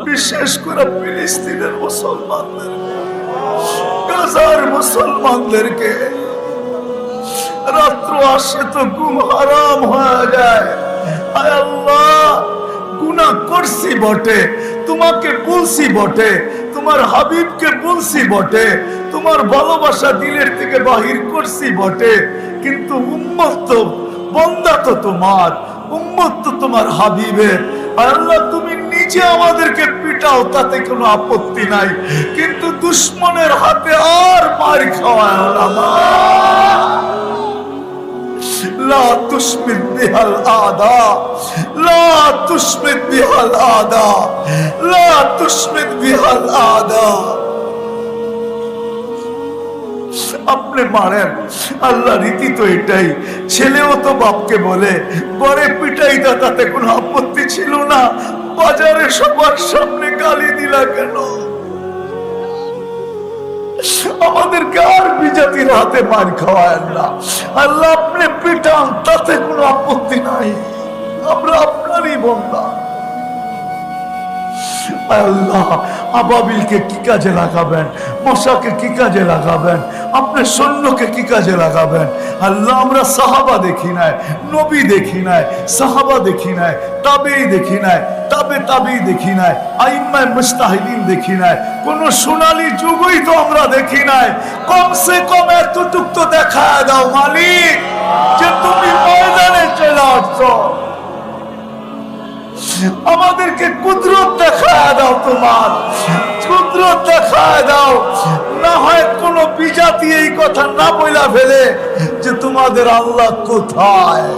বিশেষ করে ফিলিস্তিনের মুসলমানদের, গাজার মুসলমানদেরকে রাত্র আসে তো ঘুম হারাম হয়ে যায়। হাবিবকে বটে, তোমার ভালোবাসা বাহির বটে, কিন্তু তোমার তো তোমার হাবিবের। আল্লাহ, তুমি নিচে আমাদেরকে পিটাও, তাতে কোনো আপত্তি নাই। কিন্তু দুশ্মনের হাতে আর মার খাওয়া আপনি মারেন। আল্লাহ রীতি তো এটাই। ছেলেও তো বাপকে বলে পরে পিটাই দা তাতে কোনো আপত্তি ছিল না। বাজারে সবার সামনে গালি দিলা কেন? আমাদেরকে আর বিজাতির হাতে মার খাওয়ায় না। আল্লাহ আপনি পিটান, তাতে কোনো আপত্তি নাই। আমরা আপনারই বন্ধা। আল্লাহ, আবাবিলকে কি কাজে লাগাবেন? মশাকে কি কাজে লাগাবেন? আপনার সৈন্যকে কি কাজে লাগাবেন? আল্লাহ, আমরা সাহাবা দেখি নাই, নবী দেখি নাই, সাহাবা দেখি নাই তাবেই দেখি নাই। তাবে তাবেই দেখি নাই আইম্মায় মুস্তাহিদিন দেখি নাই, কোন সোনালী যুগই তো আমরা দেখি নাই। কমসে কম এতটুক তো দেখা দাও মালিক, যে তুমি ময়দানে চলে আসছো। আমাদেরকে কুদরত দেখায় দাও তোমার, কুদরত দেখায় দাও। না হয় কোন বিজাতি এই কথা না বইলা ফেলে যে তোমাদের আল্লাহ কোথায়।